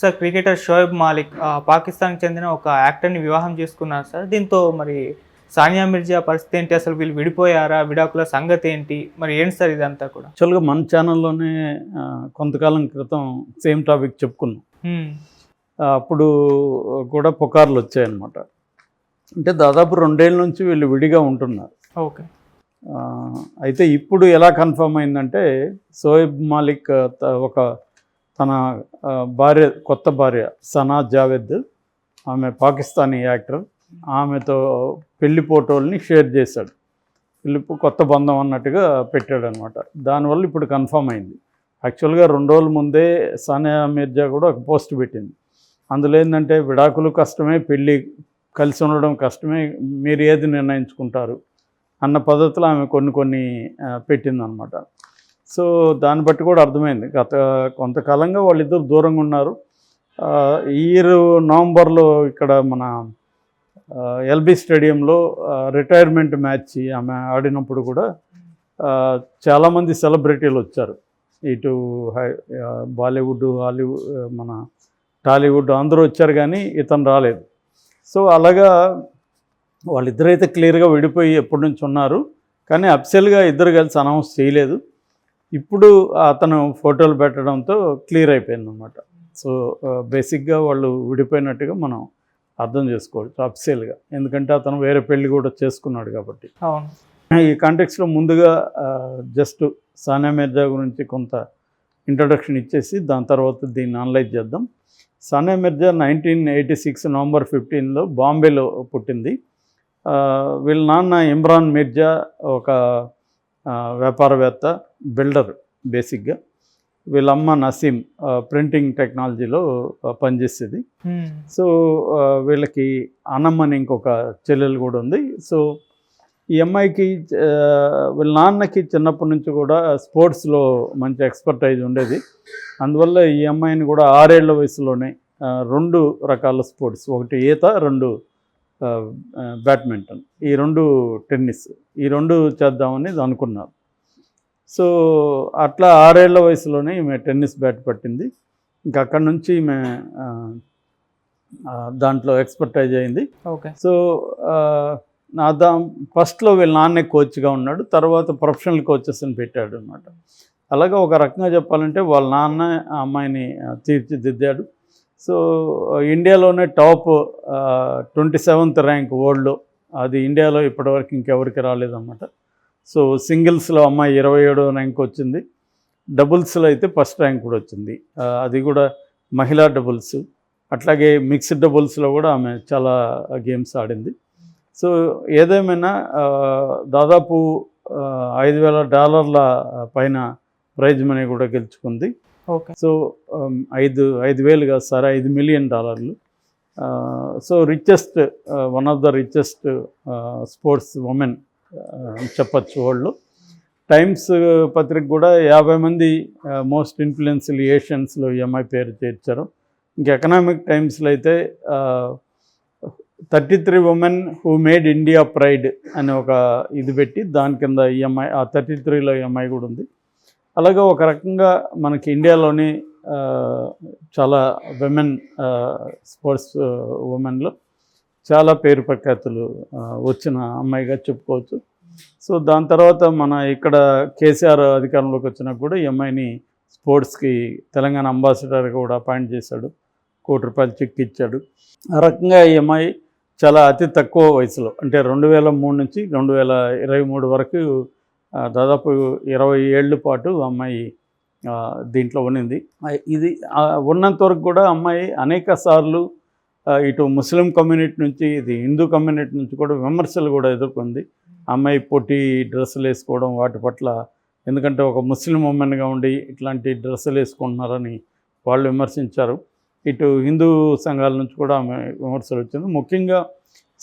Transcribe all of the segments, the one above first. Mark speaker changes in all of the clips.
Speaker 1: Sir cricketer Shoaib Malik పాకిస్తాన్కి చెందిన ఒక యాక్టర్ని వివాహం చేసుకున్నారు సార్. దీంతో మరి సానియా మిర్జా పరిస్థితి ఏంటి? అసలు వీళ్ళు విడిపోయారా? విడాకుల సంగతి ఏంటి? మరి ఏంటి సార్ ఇదంతా కూడా?
Speaker 2: యాక్చువల్గా మన ఛానల్లోనే కొంతకాలం క్రితం సేమ్ టాపిక్ చెప్పుకున్నాం. అప్పుడు కూడా పుకార్లు వచ్చాయన్నమాట. అంటే దాదాపు రెండేళ్ళ నుంచి వీళ్ళు విడిగా ఉంటున్నారు.
Speaker 1: ఓకే.
Speaker 2: అయితే ఇప్పుడు ఎలా కన్ఫర్మ్ అయిందంటే సోయబ్ మాలిక్ ఒక తన భార్య కొత్త భార్య సనా జావేద్ ఆమె పాకిస్తానీ యాక్టర్. ఆమెతో పెళ్ళి ఫోటోల్ని షేర్ చేశాడు. పెళ్ళి కొత్త బంధం అన్నట్టుగా పెట్టాడు అనమాట దానివల్ల ఇప్పుడు కన్ఫర్మ్ అయింది. యాక్చువల్గా రెండు రోజుల ముందే సానియా మీర్జా కూడా ఒక పోస్ట్ పెట్టింది. అందులో ఏంటంటే విడాకులు కష్టమే పెళ్ళి కలిసి ఉండడం కష్టమే మీరు ఏది నిర్ణయించుకుంటారు అన్న పద్ధతిలో ఆమె కొన్ని కొన్ని పెట్టిందనమాట. సో దాన్ని బట్టి కూడా అర్థమైంది. గత కొంతకాలంగా వాళ్ళిద్దరు దూరంగా ఉన్నారు. ఈ ఇయర్ నవంబర్లో ఇక్కడ మన ఎల్బీ స్టేడియంలో రిటైర్మెంట్ మ్యాచ్ ఆమె ఆడినప్పుడు కూడా చాలామంది సెలబ్రిటీలు వచ్చారు. ఇటు హై బాలీవుడ్ హాలీవుడ్ మన టాలీవుడ్ అందరూ వచ్చారు కానీ ఇతను రాలేదు. సో అలాగా వాళ్ళిద్దరైతే క్లియర్గా విడిపోయి ఎప్పటి నుంచి ఉన్నారు. కానీ అఫ్సెల్గా ఇద్దరు కలిసి అనౌన్స్ చేయలేదు. ఇప్పుడు అతను ఫోటోలు పెట్టడంతో క్లియర్ అయిపోయింది అనమాట సో బేసిక్గా వాళ్ళు విడిపోయినట్టుగా మనం అర్థం చేసుకోవచ్చు అఫ్సెల్గా ఎందుకంటే అతను వేరే పెళ్ళి కూడా చేసుకున్నాడు కాబట్టి.
Speaker 1: అవును.
Speaker 2: ఈ కాంటెక్స్లో ముందుగా జస్ట్ సానియా మిర్జా గురించి కొంత ఇంట్రడక్షన్ ఇచ్చేసి దాని తర్వాత దీన్ని అనలైజ్ చేద్దాం. Sania Mirza nineteen eighty six November ఫిఫ్టీన్లో బాంబేలో పుట్టింది. వీళ్ళ నాన్న ఇమ్రాన్ మిర్జా ఒక వ్యాపారవేత్త బిల్డర్ బేసిక్గా. వీళ్ళ అమ్మ నసీం ప్రింటింగ్ టెక్నాలజీలో పనిచేసేది. సో వీళ్ళకి అన్నం అని ఇంకొక చెల్లెలు కూడా ఉంది. సో ఈ అమ్మాయికి వీళ్ళ నాన్నకి చిన్నప్పటి నుంచి కూడా స్పోర్ట్స్లో మంచి ఎక్స్పర్టైజ్ ఉండేది. అందువల్ల ఈ అమ్మాయిని కూడా ఆరేళ్ళ వయసులోనే రెండు రకాల స్పోర్ట్స్ ఒకటి ఈత రెండు బ్యాడ్మింటన్. ఈ రెండు టెన్నిస్. ఈ రెండు చేద్దామని అనుకున్నారు. సో అట్లా ఆరేళ్ళ వయసులోనే ఈమె టెన్నిస్ బ్యాట్ పట్టింది. ఇంకా అక్కడి నుంచి ఈమె దాంట్లో ఎక్స్పర్టైజ్ అయింది.
Speaker 1: ఓకే.
Speaker 2: సో నా దా ఫస్ట్లో వీళ్ళ నాన్నే కోచ్గా ఉన్నాడు. తర్వాత ప్రొఫెషనల్ కోచెస్ అని పెట్టాడు అనమాట అలాగే ఒక రకంగా చెప్పాలంటే వాళ్ళ నాన్న ఆ అమ్మాయిని తీర్చిదిద్దాడు. సో ఇండియాలోనే top twenty seventh rank world అది ఇండియాలో ఇప్పటివరకు ఇంకెవరికి రాలేదన్నమాట. సో సింగిల్స్లో అమ్మాయి ఇరవై ఏడో ర్యాంక్ వచ్చింది. డబుల్స్లో అయితే ఫస్ట్ ర్యాంక్ కూడా వచ్చింది. అది కూడా మహిళా డబుల్స్. అట్లాగే మిక్స్డ్ డబుల్స్లో కూడా ఆమె చాలా గేమ్స్ ఆడింది. సో ఏదేమైనా దాదాపు ఐదు వేల డాలర్ల పైన ప్రైజ్ మనీ కూడా గెలుచుకుంది. సో um, ఐదు ఐదు వేలు కాదు సార్ ఐదు మిలియన్ డాలర్లు. So richest one of the richest sports women చెప్పచ్చు వాళ్ళు. టైమ్స్ uh, పత్రిక కూడా యాభై మంది మోస్ట్ ఇన్ఫ్లుయెన్షియల్ ఏషియన్స్లో ఈ అమ్మాయి పేరు చేర్చారు. ఇంక ఎకనామిక్ టైమ్స్లో అయితే thirty three women who made India pride అనే ఒక ఇది పెట్టి దాని కింద ఈఎంఐ ఆ థర్టీ త్రీలో ఈఎంఐ కూడా ఉంది. అలాగే ఒక రకంగా మనకి ఇండియాలోని చాలా విమెన్ స్పోర్ట్స్ ఉమెన్లో చాలా పేరు ప్రఖ్యాతులు వచ్చిన అమ్మాయిగా చెప్పుకోవచ్చు. సో దాని తర్వాత మన ఇక్కడ కేసీఆర్ అధికారంలోకి వచ్చినా కూడా ఈ అమ్మాయిని స్పోర్ట్స్కి తెలంగాణ అంబాసిడర్గా కూడా అపాయింట్ చేశాడు. కోటి రూపాయలు చెక్ ఇచ్చాడు. ఆ రకంగా ఈ అమ్మాయి చాలా అతి తక్కువ వయసులో అంటే రెండు వేల మూడు నుంచి రెండు వేల ఇరవై మూడు వరకు దాదాపు ఇరవై ఏళ్ళ పాటు అమ్మాయి దీంట్లో ఉన్నింది. ఇది ఉన్నంత వరకు కూడా అమ్మాయి అనేక సార్లు ఇటు ముస్లిం కమ్యూనిటీ నుంచి ఇది హిందూ కమ్యూనిటీ నుంచి కూడా విమర్శలు కూడా ఎదుర్కొంది. అమ్మాయి పొట్టి డ్రెస్సులు వేసుకోవడం వాటి పట్ల ఎందుకంటే ఒక ముస్లిం ఉమెన్గా ఉండి ఇట్లాంటి డ్రెస్సులు వేసుకుంటున్నారని వాళ్ళు విమర్శించారు. ఇటు హిందూ సంఘాల నుంచి కూడా ఆమె విమర్శలు వచ్చింది. ముఖ్యంగా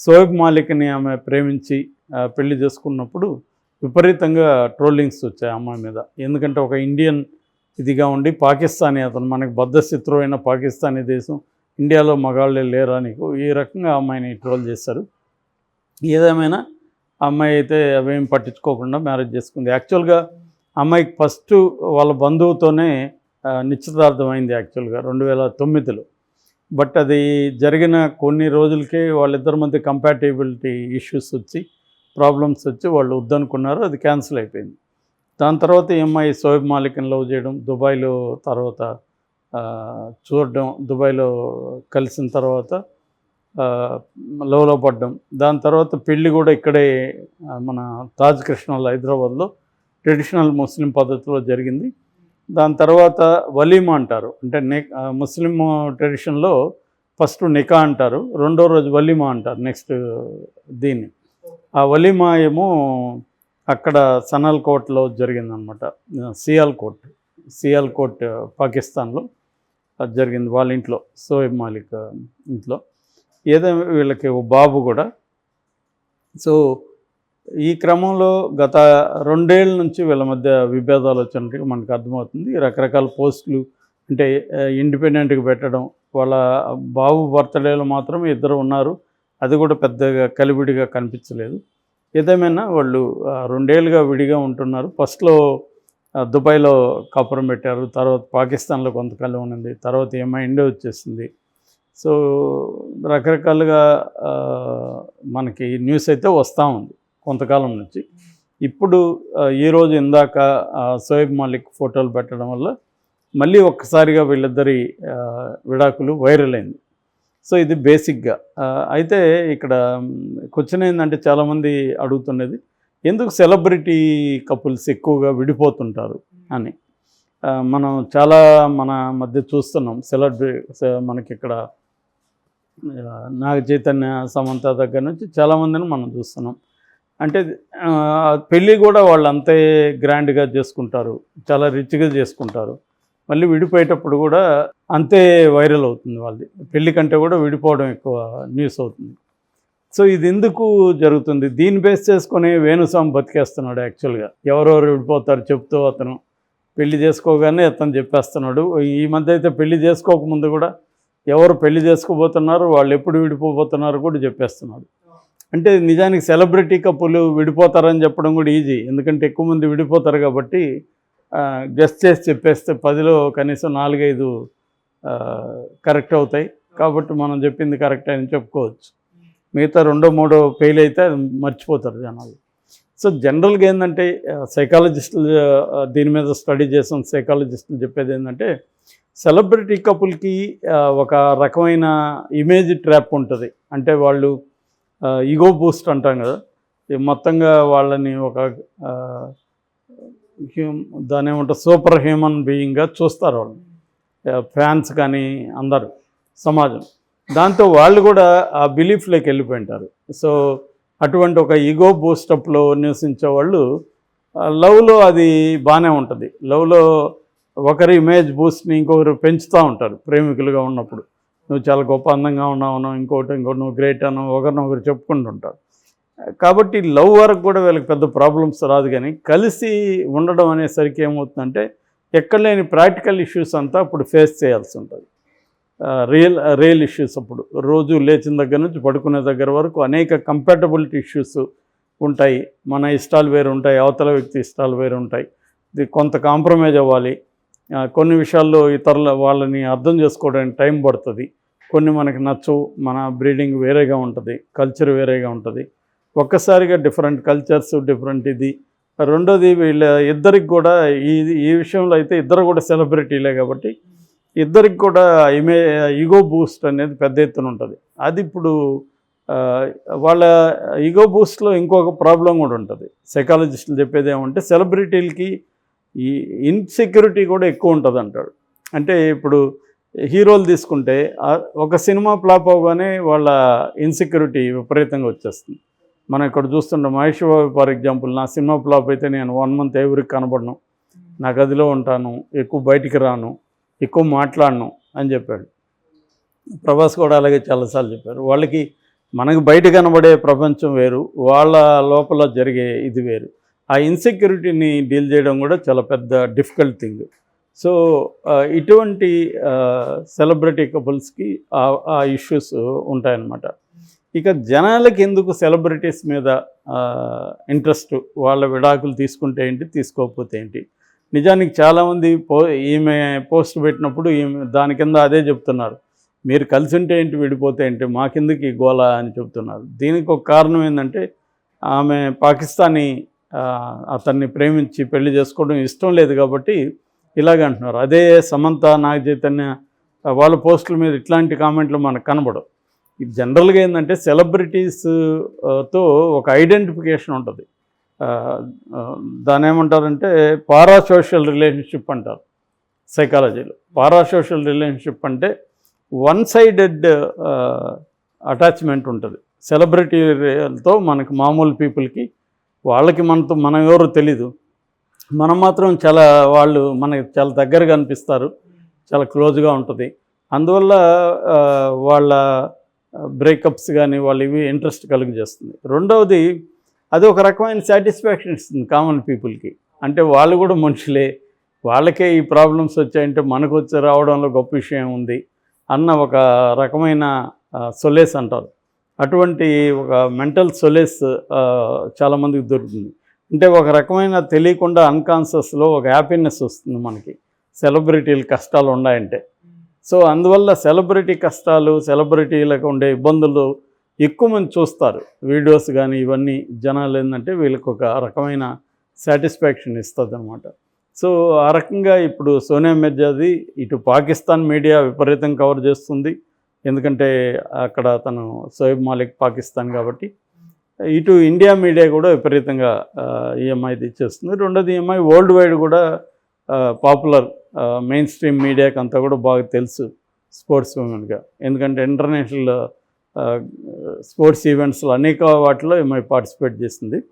Speaker 2: సోయబ్ మాలిక్ని ఆమె ప్రేమించి పెళ్ళి చేసుకున్నప్పుడు విపరీతంగా ట్రోలింగ్స్ వచ్చాయి అమ్మాయి మీద. ఎందుకంటే ఒక ఇండియన్ ఇదిగా ఉండి పాకిస్తానీ అతను మనకి బద్ధశత్రువు అయిన పాకిస్తానీ దేశం ఇండియాలో మగాళ్ళే లేరా నీకు? ఈ రకంగా అమ్మాయిని ట్రోల్ చేశారు. ఏదేమైనా అమ్మాయి అయితే అవేం పట్టించుకోకుండా మ్యారేజ్ చేసుకుంది. యాక్చువల్గా అమ్మాయికి ఫస్ట్ వాళ్ళ బంధువుతోనే నిశ్చితార్థం అయింది యాక్చువల్గా రెండు వేల తొమ్మిదిలో. బట్ అది జరిగిన కొన్ని రోజులకే వాళ్ళిద్దరి మధ్య కంపాటబిలిటీ ఇష్యూస్ వచ్చి ప్రాబ్లమ్స్ వచ్చి వాళ్ళు వద్దనుకున్నారు అది క్యాన్సిల్ అయిపోయింది. దాని తర్వాత ఈ సోయబ్ మాలిక్ని లవ్ చేయడం దుబాయ్లో తర్వాత చూడడం దుబాయ్లో కలిసిన తర్వాత లవ్లో పడ్డం. దాని తర్వాత పెళ్ళి కూడా ఇక్కడే మన తాజ్ కృష్ణలో హైదరాబాద్లో ట్రెడిషనల్ ముస్లిం పద్ధతిలో జరిగింది. దాని తర్వాత వలీమా అంటారు. అంటే నే ముస్లిం ట్రెడిషన్లో ఫస్ట్ నికా అంటారు రెండో రోజు వలీమా అంటారు నెక్స్ట్ దీన్ని. ఆ వలీమా ఏమో అక్కడ సనల్ కోట్లో జరిగిందనమాట సియాల్ కోట్ సియాల్ కోట్ పాకిస్తాన్లో అది జరిగింది వాళ్ళ ఇంట్లో సోయబ్ మాలిక్ ఇంట్లో. ఏదో వీళ్ళకి ఓ బాబు కూడా. సో ఈ క్రమంలో గత రెండేళ్ళ నుంచి వీళ్ళ మధ్య విభేదాలు వచ్చినట్టుగా మనకు అర్థమవుతుంది. రకరకాల పోస్టులు అంటే ఇండిపెండెంట్గా పెట్టడం వాళ్ళ బాబు బర్త్డేలో మాత్రం ఇద్దరు ఉన్నారు. అది కూడా పెద్దగా కలివిడిగా కనిపించలేదు. ఏదేమైనా వాళ్ళు రెండేళ్ళుగా విడిగా ఉంటున్నారు. ఫస్ట్లో దుబాయ్లో కాపురం పెట్టారు. తర్వాత పాకిస్తాన్లో కొంతకాలం ఉన్నది తర్వాత ఏమో ఇండియా వచ్చేసింది. సో రకరకాలుగా మనకి న్యూస్ అయితే వస్తూ ఉంది కొంతకాలం నుంచి. ఇప్పుడు ఈరోజు ఇందాక సోయబ్ మాలిక్ ఫోటోలు పెట్టడం వల్ల మళ్ళీ ఒక్కసారిగా వీళ్ళిద్దరి విడాకులు వైరల్ అయింది. సో ఇది బేసిక్గా. అయితే ఇక్కడ క్వశ్చన్ ఏంటంటే చాలామంది అడుగుతున్నది ఎందుకు సెలబ్రిటీ కపుల్స్ ఎక్కువగా విడిపోతుంటారు? అని. మనం చాలా మన మధ్య చూస్తున్నాం సెలబ్రిటీ మనకి ఇక్కడ నాగ చైతన్య సమంత దగ్గర నుంచి చాలామందిని మనం చూస్తున్నాం. అంటే పెళ్ళి కూడా వాళ్ళు అంతే గ్రాండ్గా చేసుకుంటారు చాలా రిచ్గా చేసుకుంటారు. మళ్ళీ విడిపోయేటప్పుడు కూడా అంతే వైరల్ అవుతుంది వాళ్ళది. పెళ్ళి కంటే కూడా విడిపోవడం ఎక్కువ న్యూస్ అవుతుంది. సో ఇది ఎందుకు జరుగుతుంది? దీన్ని బేస్ చేసుకొని వేణుస్వామి బతికేస్తున్నాడు యాక్చువల్గా ఎవరెవరు విడిపోతారు చెప్తూ అతను. పెళ్ళి చేసుకోగానే అతను చెప్పేస్తున్నాడు. ఈ మధ్య అయితే పెళ్ళి చేసుకోకముందు కూడా ఎవరు పెళ్ళి చేసుకోబోతున్నారు వాళ్ళు ఎప్పుడు విడిపోబోతున్నారు కూడా చెప్పేస్తున్నాడు. అంటే నిజానికి సెలబ్రిటీ కప్పులు విడిపోతారని చెప్పడం కూడా ఈజీ ఎందుకంటే ఎక్కువ మంది విడిపోతారు కాబట్టి గెస్ట్ చేసి చెప్పేస్తే పదిలో కనీసం నాలుగైదు కరెక్ట్ అవుతాయి. కాబట్టి మనం చెప్పింది కరెక్ట్ అని చెప్పుకోవచ్చు. మిగతా రెండో మూడో ఫెయిల్ అయితే అది మర్చిపోతారు జనాలు. సో జనరల్గా ఏంటంటే సైకాలజిస్టులు దీని మీద స్టడీ చేసిన సైకాలజిస్టులు చెప్పేది ఏంటంటే సెలబ్రిటీ కపుల్కి ఒక రకమైన ఇమేజ్ ట్రాప్ ఉంటుంది. అంటే వాళ్ళు ఈగో బూస్ట్ అంటాం కదా. మొత్తంగా వాళ్ళని ఒక హ్యూమ్ దాని ఏమంటారు? సూపర్ హ్యూమన్ బీయింగ్గా చూస్తారు వాళ్ళు. ఫ్యాన్స్ కానీ అందరు సమాజం. దాంతో వాళ్ళు కూడా ఆ బిలీఫ్లోకి వెళ్ళిపోయింటారు. సో అటువంటి ఒక ఈగో బూస్టప్లో నివసించే వాళ్ళు లవ్లో అది బాగానే ఉంటుంది. లవ్లో ఒకరి ఇమేజ్ బూస్ట్ని ఇంకొకరు పెంచుతూ ఉంటారు ప్రేమికులుగా ఉన్నప్పుడు. నువ్వు చాలా గొప్ప అందంగా ఉన్నావు ఇంకోటి ఇంకోటి నువ్వు గ్రేట్ అను ఒకరినొకరు చెప్పుకుంటుంటారు. కాబట్టి లవ్ వరకు కూడా వీళ్ళకి పెద్ద ప్రాబ్లమ్స్ రాదు కానీ కలిసి ఉండడం అనేసరికి ఏమవుతుందంటే ఎక్కడ లేని ప్రాక్టికల్ ఇష్యూస్ అంతా అప్పుడు ఫేస్ చేయాల్సి ఉంటుంది. రియల్ రియల్ ఇష్యూస్ అప్పుడు. రోజు లేచిన దగ్గర నుంచి పడుకునే దగ్గర వరకు అనేక కంపాటబిలిటీ ఇష్యూస్ ఉంటాయి. మన ఇష్టాలు వేరు ఉంటాయి అవతల వ్యక్తి ఇష్టాలు వేరు ఉంటాయి. ఇది కొంత కాంప్రమైజ్ అవ్వాలి. కొన్ని విషయాల్లో ఇతరుల వాళ్ళని అర్థం చేసుకోవడానికి టైం పడుతుంది. కొన్ని మనకి నచ్చవు మన బ్రీడింగ్ వేరేగా ఉంటుంది కల్చర్ వేరేగా ఉంటుంది. ఒక్కసారిగా డిఫరెంట్ కల్చర్స్ డిఫరెంట్ ఇది. రెండోది వీళ్ళ ఇద్దరికి కూడా ఈ ఈ విషయంలో అయితే ఇద్దరు కూడా సెలబ్రిటీలే కాబట్టి ఇద్దరికి కూడా ఇమే ఈగో బూస్ట్ అనేది పెద్ద ఎత్తున ఉంటుంది. అది ఇప్పుడు వాళ్ళ ఈగో బూస్ట్లో ఇంకొక ప్రాబ్లం కూడా ఉంటుంది. సైకాలజిస్టులు చెప్పేది ఏమంటే సెలబ్రిటీలకి ఈ ఇన్సెక్యూరిటీ కూడా ఎక్కువ ఉంటుంది అంటాడు. అంటే ఇప్పుడు హీరోలు తీసుకుంటే ఒక సినిమా ఫ్లాప్ అవగానే వాళ్ళ ఇన్సెక్యూరిటీ విపరీతంగా వచ్చేస్తుంది. మనం ఇక్కడ చూస్తుంటాం మహేష్ బాబు ఫర్ ఎగ్జాంపుల్ నా సినిమా ఫ్లాప్ అయితే నేను వన్ మంత్ ఎవరికి కనబడను. నా గదిలో ఉంటాను ఎక్కువ బయటికి రాను ఎక్కువ మాట్లాడను అని చెప్పాడు. ప్రభాస్ కూడా అలాగే చాలాసార్లు చెప్పారు. వాళ్ళకి మనకు బయట కనబడే ప్రపంచం వేరు వాళ్ళ లోపల జరిగే ఇది వేరు. ఆ ఇన్సెక్యూరిటీని డీల్ చేయడం కూడా చాలా పెద్ద డిఫికల్ట్ థింగ్ సో ఇటువంటి సెలబ్రిటీ కపుల్స్కి ఆ ఇష్యూస్ ఉంటాయన్నమాట. ఇక జనాలకి ఎందుకు సెలబ్రిటీస్ మీద ఇంట్రెస్ట్? వాళ్ళ విడాకులు తీసుకుంటే ఏంటి తీసుకోకపోతే ఏంటి? నిజానికి చాలామంది పో ఈమె పోస్ట్ పెట్టినప్పుడు ఈమె దాని కింద అదే చెప్తున్నారు. మీరు కలిసి ఉంటే ఏంటి విడిపోతే ఏంటి మా కిందకి గోల అని చెప్తున్నారు. దీనికి ఒక కారణం ఏంటంటే ఆమె పాకిస్తానీ అతన్ని ప్రేమించి పెళ్ళి చేసుకోవడం ఇష్టం లేదు కాబట్టి ఇలాగ అంటున్నారు. అదే సమంత నాగ చైతన్య వాళ్ళ పోస్టుల మీద ఇట్లాంటి కామెంట్లు మనకు కనబడవు. ఇది జనరల్గా ఏంటంటే సెలబ్రిటీస్తో ఒక ఐడెంటిఫికేషన్ ఉంటుంది. దాని ఏమంటారంటే పారాసోషల్ రిలేషన్షిప్ అంటారు సైకాలజీలో. పారాసోషల్ రిలేషన్షిప్ అంటే వన్ సైడెడ్ అటాచ్మెంట్ ఉంటుంది. సెలబ్రిటీలతో మనకు మామూలు పీపుల్కి వాళ్ళకి మనతో మనం ఎవరో తెలీదు. మనం మాత్రం చాలా వాళ్ళు మనకి చాలా దగ్గరగా అనిపిస్తారు. చాలా క్లోజ్గా ఉంటుంది. అందువల్ల వాళ్ళ బ్రేకప్స్ కానీ వాళ్ళు ఇవి ఇంట్రెస్ట్ కలుగజేస్తుంది. రెండవది అది ఒక రకమైన సాటిస్ఫాక్షన్ ఇస్తుంది కామన్ పీపుల్కి అంటే వాళ్ళు కూడా మనుషులే వాళ్ళకే ఈ ప్రాబ్లమ్స్ వచ్చాయంటే మనకు వచ్చి రావడంలో గొప్ప విషయం ఉంది అన్న ఒక రకమైన సొలేస్ అంటారు. అటువంటి ఒక మెంటల్ సొలేస్ చాలామందికి దొరుకుతుంది. అంటే ఒక రకమైన తెలియకుండా అన్కాన్షియస్లో ఒక హ్యాపీనెస్ వస్తుంది మనకి. సెలబ్రిటీలు కష్టాలు ఉన్నాయంటే. సో అందువల్ల సెలబ్రిటీ కష్టాలు సెలబ్రిటీలకు ఉండే ఇబ్బందులు ఎక్కువ మంది చూస్తారు. వీడియోస్ కానీ ఇవన్నీ జనాలు ఏంటంటే వీళ్ళకి ఒక రకమైన సాటిస్ఫాక్షన్ ఇస్తుంది అనమాట సో ఆ రకంగా ఇప్పుడు సోనియా మిర్జాది ఇటు పాకిస్తాన్ మీడియా విపరీతం కవర్ చేస్తుంది. ఎందుకంటే అక్కడ తను సోయబ్ మాలిక్ పాకిస్తాన్ కాబట్టి. ఇటు ఇండియా మీడియా కూడా విపరీతంగా ఈఎంఐది ఇచ్చేస్తుంది. రెండోది ఈఎంఐ వరల్డ్ వైడ్ కూడా పాపులర్ మెయిన్ స్ట్రీమ్ మీడియాకి అంతా కూడా బాగా తెలుసు స్పోర్ట్స్ ఉమెన్గా ఎందుకంటే ఇంటర్నేషనల్ స్పోర్ట్స్ ఈవెంట్స్లో అనేక వాటిలో ఈమె పార్టిసిపేట్ చేసింది.